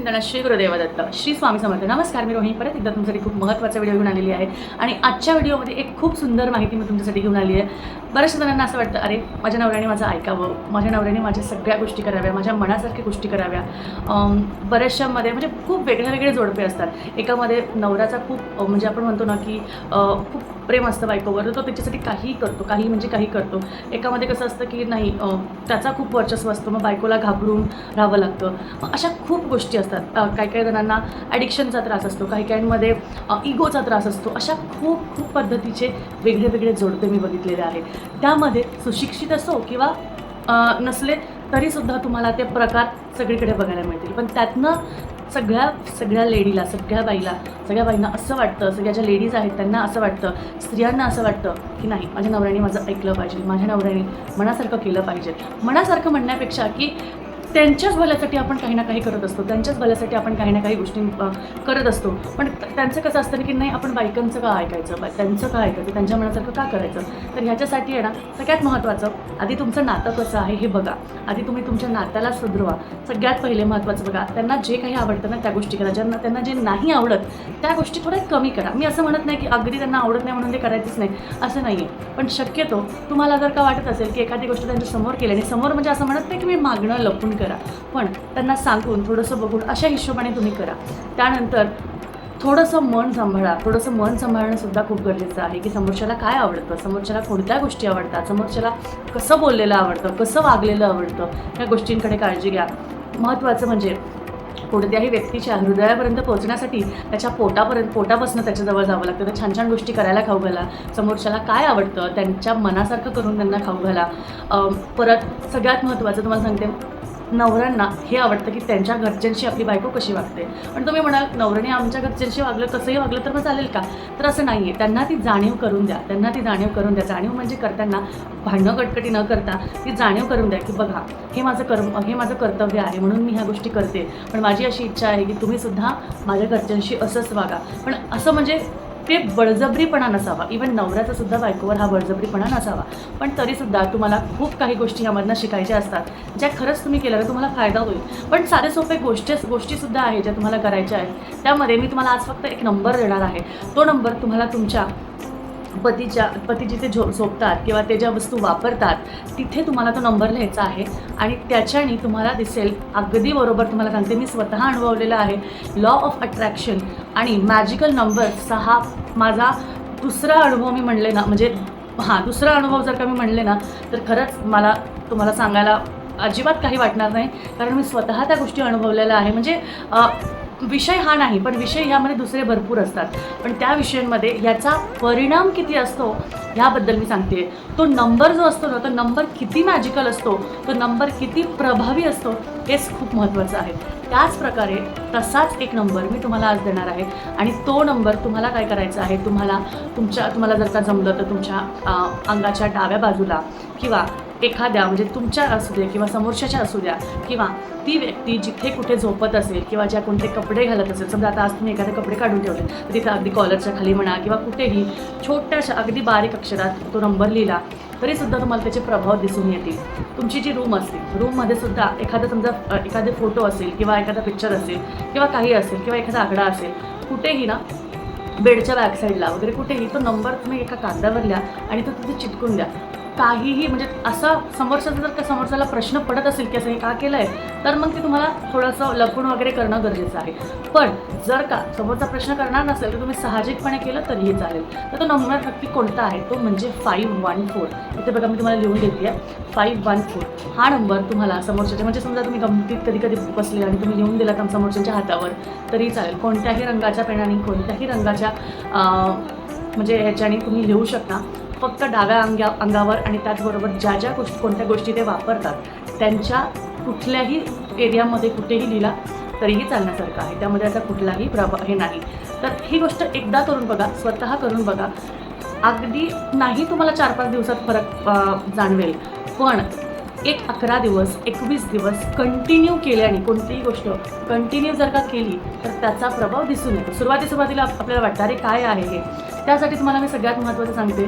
चिंतन श्री गुरुदेव दत्त श्री स्वामी समर्थ. नमस्कार मी रोहिणी. परत एकदा तुमच्यासाठी खूप महत्त्वाचा व्हिडिओ घेऊन आलेली आहे. आणि आजच्या व्हिडिओमध्ये एक खूप सुंदर माहिती मी तुमच्यासाठी घेऊन आली आहे. बऱ्याचशा जणांना असं वाटतं अरे माझ्या नवऱ्याने माझं ऐकावं. माझ्या नवऱ्याने माझ्या सगळ्या गोष्टी कराव्या. माझ्या मनासारख्या गोष्टी कराव्या. बऱ्याचशामध्ये म्हणजे खूप वेगळे वेगळे जोडपे असतात. एकामध्ये नवऱ्याचा खूप म्हणजे आपण म्हणतो ना की खूप प्रेम असतं बायकोवर तर तो त्याच्यासाठी काहीही करतो. काही म्हणजे काही करतो. एकामध्ये कसं असतं की नाही त्याचा खूप वर्चस्व असतो. मग बायकोला घाबरून राहावं लागतं. अशा खूप गोष्टी असतात. असतात. काही काही जणांना ॲडिक्शनचा त्रास असतो काही काहींमध्ये इगोचा त्रास असतो. अशा खूप खूप पद्धतीचे वेगळे वेगळे जोडपे मी बघितलेले आहे त्यामध्ये सुशिक्षित असो किंवा नसले तरीसुद्धा तुम्हाला ते प्रकार सगळीकडे बघायला मिळतील. पण त्यातनं सगळ्या सगळ्या लेडीला सगळ्या बाईला सगळ्या बाईंना असं वाटतं सगळ्या ज्या लेडीज आहेत त्यांना असं वाटतं स्त्रियांना असं वाटतं की नाही माझ्या नवऱ्याने माझं ऐकलं पाहिजे माझ्या नवऱ्याने मनासारखं केलं पाहिजे. मनासारखं म्हणण्यापेक्षा की त्यांच्याच भल्यासाठी आपण काही ना काही करत असतो. त्यांच्याच भल्यासाठी आपण काही ना काही गोष्टी करत असतो. पण त्यांचं कसं असतं ना की नाही आपण बायकांचं का ऐकायचं? त्यांचं का ऐकायचं? त्यांच्या मनासारखं का करायचं? तर ह्याच्यासाठी आहे ना सगळ्यात महत्त्वाचं आधी तुमचं नातं कसं आहे हे बघा. आधी तुम्ही तुमच्या नात्याला सुधरवा. सगळ्यात पहिले महत्त्वाचं बघा त्यांना जे काही आवडतं ना त्या गोष्टी करा. ज्यांना त्यांना जे नाही आवडत त्या गोष्टी थोड्या कमी करा. मी असं म्हणत नाही की अगदी त्यांना आवडत नाही म्हणून ते करायचंच नाही असं नाही आहे पण शक्यतो तुम्हाला जर का वाटत असेल की एखादी गोष्ट त्यांच्यासमोर केली आणि समोर म्हणजे असं म्हणत नाही की मी मागणं लपून करा. पण त्यांना सांगून थोडंसं बघून अशा हिशोबाने तुम्ही करा. त्यानंतर थोडंसं मन सांभाळा. थोडंसं मन सांभाळणं सुद्धा खूप गरजेचं आहे की समोरच्याला काय आवडतं? समोरच्याला कोणत्या गोष्टी आवडतात? समोरच्याला कसं बोललेलं आवडतं? कसं वागलेलं आवडतं? या गोष्टींकडे काळजी घ्या. महत्त्वाचं म्हणजे कोणत्याही व्यक्तीच्या हृदयापर्यंत पोहोचण्यासाठी त्याच्या पोटापर्यंत पोटापासून त्याच्याजवळ जावं लागतं. तर छान छान गोष्टी करायला खाऊ घाला. समोरच्याला काय आवडतं? त्यांच्या मनासारखं करून त्यांना खाऊ घाला. परत सगळ्यात महत्त्वाचं तुम्हाला सांगते नवऱ्यांना हे आवडतं की त्यांच्या घरच्यांशी आपली बायको कशी वागते. पण तुम्ही म्हणाल नवऱ्याने आमच्या घरच्यांशी वागलं कसंही वागलं तर मग चालेल का? तर असं नाही आहे त्यांना ती जाणीव करून द्या. त्यांना ती जाणीव करून द्या. जाणीव म्हणजे करताना भांडणं कटकटी न करता ती जाणीव करून द्या की बघा हे माझं कर्म हे माझं कर्तव्य आहे म्हणून मी ह्या गोष्टी करते. पण माझी अशी इच्छा आहे की तुम्हीसुद्धा माझ्या घरच्यांशी असंच वागा. पण असं म्हणजे ते बळजबरीपणा नसावा. इवन नवऱ्याचा सुद्धा बायकोवर हा बळजबरीपणा नसावा. पण तरीसुद्धा तुम्हाला खूप काही गोष्टी यामधनं शिकायच्या असतात. ज्या खरंच तुम्ही केल्या तर तुम्हाला फायदा होईल. पण साधे सोपे गोष्टी गोष्टीसुद्धा आहे ज्या तुम्हाला करायच्या आहेत. त्यामध्ये मी तुम्हाला आज फक्त एक नंबर देणार आहे. तो नंबर तुम्हाला तुमच्या पतीच्या पती जिथे झो झोपतात किंवा ते ज्या वस्तू वापरतात तिथे तुम्हाला तो नंबर लिहायचा आहे आणि त्याच्याने तुम्हाला दिसेल अगदी बरोबर तुम्हाला सांगते मी स्वतः अनुभवलेला आहे. लॉ ऑफ अट्रॅक्शन आणि मॅजिकल नंबर्सचा हा माझा दुसरा अनुभव मी म्हणले ना म्हणजे हां दुसरा अनुभव जर का मी म्हणले ना तर खरंच मला तुम्हाला सांगायला अजिबात काही वाटणार नाही. कारण मी स्वतः त्या गोष्टी अनुभवलेल्या आहे. म्हणजे विषय हा नाही पण विषय ह्यामध्ये दुसरे भरपूर असतात. पण त्या विषयांमध्ये याचा परिणाम किती असतो ह्याबद्दल मी सांगते तो नंबर जो असतो ना तो नंबर किती मॅजिकल असतो तो नंबर किती प्रभावी असतो हेच खूप महत्त्वाचं आहे. त्याच प्रकारे तसाच एक नंबर मी तुम्हाला आज देणार आहे. आणि तो नंबर तुम्हाला काय करायचा आहे तुम्हाला तुमच्या तुम्हाला जर का जमलं तर तुमच्या अंगाच्या डाव्या बाजूला किंवा एखाद्या म्हणजे तुमच्या असू द्या किंवा समोरच्याच्या असू द्या किंवा ती व्यक्ती जिथे कुठे झोपत असेल किंवा ज्या कोणते कपडे घालत असेल समजा आता आज तुम्ही एखादे कपडे काढून ठेवले तर तिथं अगदी कॉलरच्या खाली म्हणा किंवा कुठेही छोट्याशा अगदी बारीक अक्षरात तो नंबर लिहिला तरीसुद्धा तुम्हाला त्याचे प्रभाव दिसून येतील. तुमची जी रूम असते रूममध्ये सुद्धा एखादा समजा एखादे फोटो असेल किंवा एखादा पिक्चर असेल किंवा काही असेल किंवा एखादा आकडा असेल कुठेही ना बेडच्या बॅकसाईडला वगैरे कुठेही तो नंबर तुम्ही एका कागदावर लिहा आणि तो तिथे चिटकून द्या. काहीही म्हणजे असा समोरच्याचा जर का समोरच्याला प्रश्न पडत असेल की असं हे का केलं आहे तर मग ते तुम्हाला थोडंसं लपून वगैरे करणं गरजेचं आहे. पण जर का समोरचा प्रश्न करणार नसेल तर तुम्ही साहजिकपणे केलं तरीही चालेल. तर तो नंबर नक्की कोणता आहे? तो म्हणजे फाईव्ह वन फोर इथे बघा मी तुम्हाला लिहून देते आहे. फाईव्ह वन फोर हा नंबर तुम्हाला समोरच्याच्या म्हणजे समजा तुम्ही गमतीत कधी कधी बसले आणि तुम्ही लिहून दिला का समोरच्याच्या हातावर तरी चालेल. कोणत्याही रंगाच्या पेनाने कोणत्याही रंगाच्या म्हणजे ह्याच्याने तुम्ही लिहू शकता. फक्त डाव्या अंग्या अंगावर आणि त्याचबरोबर ज्या ज्या गोष्टी कोणत्या गोष्टी ते वापरतात त्यांच्या कुठल्याही एरियामध्ये कुठेही लिहिला तरीही चालण्यासारखं आहे. त्यामध्ये असा कुठलाही प्रभाव हे नाही. तर ही गोष्ट एकदा करून बघा स्वतः करून बघा. अगदी नाही तुम्हाला चार पाच दिवसात फरक जाणवेल. पण एक अकरा दिवस एकवीस दिवस कंटिन्यू केल्याने कोणतीही गोष्ट कंटिन्यू जर का केली तर त्याचा प्रभाव दिसून येतो. सुरुवाती सुरुवातीला आपल्याला वाटतं अरे काय आहे हे? त्यासाठी तुम्हाला मी सगळ्यात महत्त्वाचं सांगते.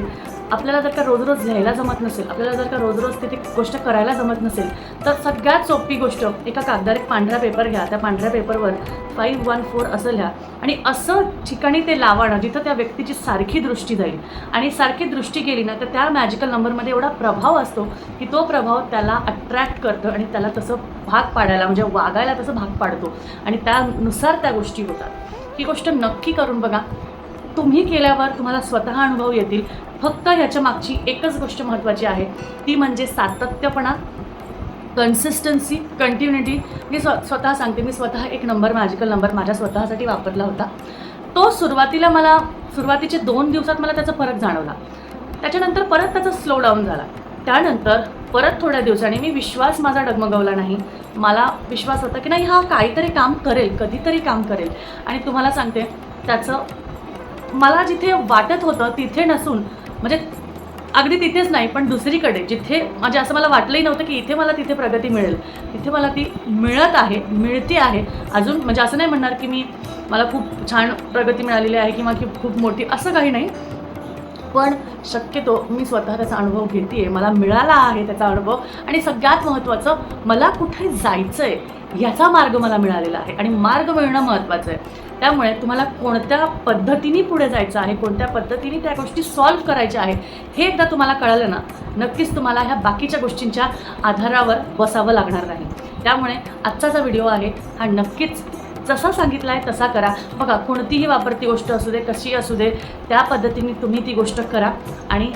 आपल्याला जर का रोज रोज लिहायला जमत नसेल आपल्याला जर का रोज रोज तिथे गोष्ट करायला जमत नसेल तर सगळ्यात सोपी गोष्ट एका कागदावर एक पांढरा पेपर घ्या. त्या पांढऱ्या पेपरवर फाईव्ह वन फोर असं लिहा. आणि असं ठिकाणी ते लावणं जिथं त्या व्यक्तीची सारखी दृष्टी जाईल. आणि सारखी दृष्टी गेली ना तर त्या मॅजिकल नंबरमध्ये एवढा प्रभाव असतो की तो प्रभाव त्याला अट्रॅक्ट करतं आणि त्याला तसं भाग पाडायला म्हणजे वागायला तसं भाग पाडतो. आणि त्यानुसार त्या गोष्टी होतात. ही गोष्ट नक्की करून बघा. तुम्ही केल्यावर तुम्हाला स्वतः अनुभव येतील. फक्त ह्याच्या मागची एकच गोष्ट महत्त्वाची आहे. ती म्हणजे सातत्यपणा कन्सिस्टन्सी कंटिन्युटी मी स्व स्वतः सांगते मी स्वतः एक नंबर मॅजिकल नंबर माझ्या स्वतःसाठी वापरला होता. तो सुरुवातीला मला सुरुवातीचे दोन दिवसात मला त्याचा फरक जाणवला. त्याच्यानंतर परत त्याचा स्लो डाऊन झाला. त्यानंतर परत थोड्या दिवसांनी मी विश्वास माझा डगमगवला नाही. मला विश्वास होता की नाही हा काहीतरी काम करेल कधीतरी काम करेल. आणि तुम्हाला सांगते त्याचं मला जिथे वाटत होतं तिथे नसून म्हणजे अगदी तिथेच नाही पण दुसरीकडे जिथे म्हणजे असं मला वाटलंही नव्हतं की इथे मला तिथे प्रगती मिळेल. तिथे मला ती मिळत आहे मिळते आहे. अजून म्हणजे असं नाही म्हणणार की मी मला खूप छान प्रगती मिळालेली आहे किंवा की खूप मोठी असं काही नाही. पण शक्यतो मी स्वतः त्याचा अनुभव घेते आहे मला मिळाला आहे त्याचा अनुभव. आणि सगळ्यात महत्त्वाचं मला कुठे जायचं आहे याचा मार्ग मला मिळालेला आहे. आणि मार्ग मिळणं महत्त्वाचं आहे. त्यामुळे तुम्हाला कोणत्या पद्धतीने पुढे जायचं आहे कोणत्या पद्धतीने त्या गोष्टी सॉल्व्ह करायच्या आहे हे एकदा तुम्हाला कळलं ना नक्कीच तुम्हाला ह्या बाकीच्या गोष्टींच्या आधारावर बसावं लागणार नाही. त्यामुळे आजचा जो व्हिडिओ आहे हा नक्कीच जसा सांगितला आहे तसा करा. बघा कोणतीही वापरती गोष्ट असू दे कशी असू दे त्या पद्धतीने तुम्ही ती गोष्ट करा आणि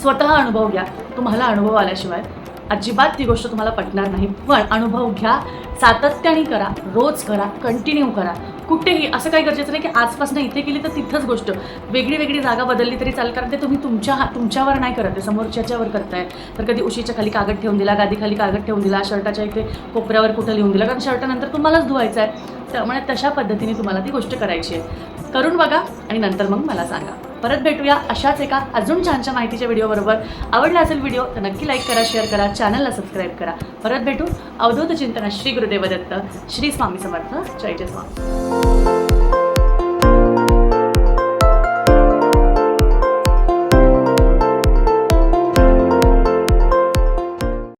स्वतः अनुभव घ्या. तुम्हाला अनुभव आल्याशिवाय अजिबात ती गोष्ट तुम्हाला पटणार नाही. पण अनुभव घ्या सातत्याने करा रोज करा कंटिन्यू करा. कुठेही असं काही गरजेचं नाही की आजपासून इथे केली तर तिथंच गोष्ट. वेगळी वेगळी जागा बदलली तरी चालेल कारण ते तुम्ही तुमच्या हा- तुमच्यावर नाही करत आहे समोरच्याच्यावर करताय. तर कधी उशीच्या खाली कागद ठेवून दिला गादीखाली कागद ठेवून दिला शर्टाच्या इथे कोपऱ्यावर कुठं लिहून दिला कारण शर्टानंतर तुम्हालाच धुवायचं आहे त्यामुळे तशा पद्धतीने तुम्हाला ती गोष्ट करायची आहे. करून बघा आणि नंतर मग मला सांगा. परत भेटूया अशाच एका अजून छानच्या माहितीच्या व्हिडिओबरोबर. आवडला असेल व्हिडिओ तर नक्की लाईक करा शेअर करा चॅनलला सबस्क्राईब करा. परत भेटू अवधूत चिंतना श्री गुरुदेव दत्त श्री स्वामी समर्थ जय जय स्वामी.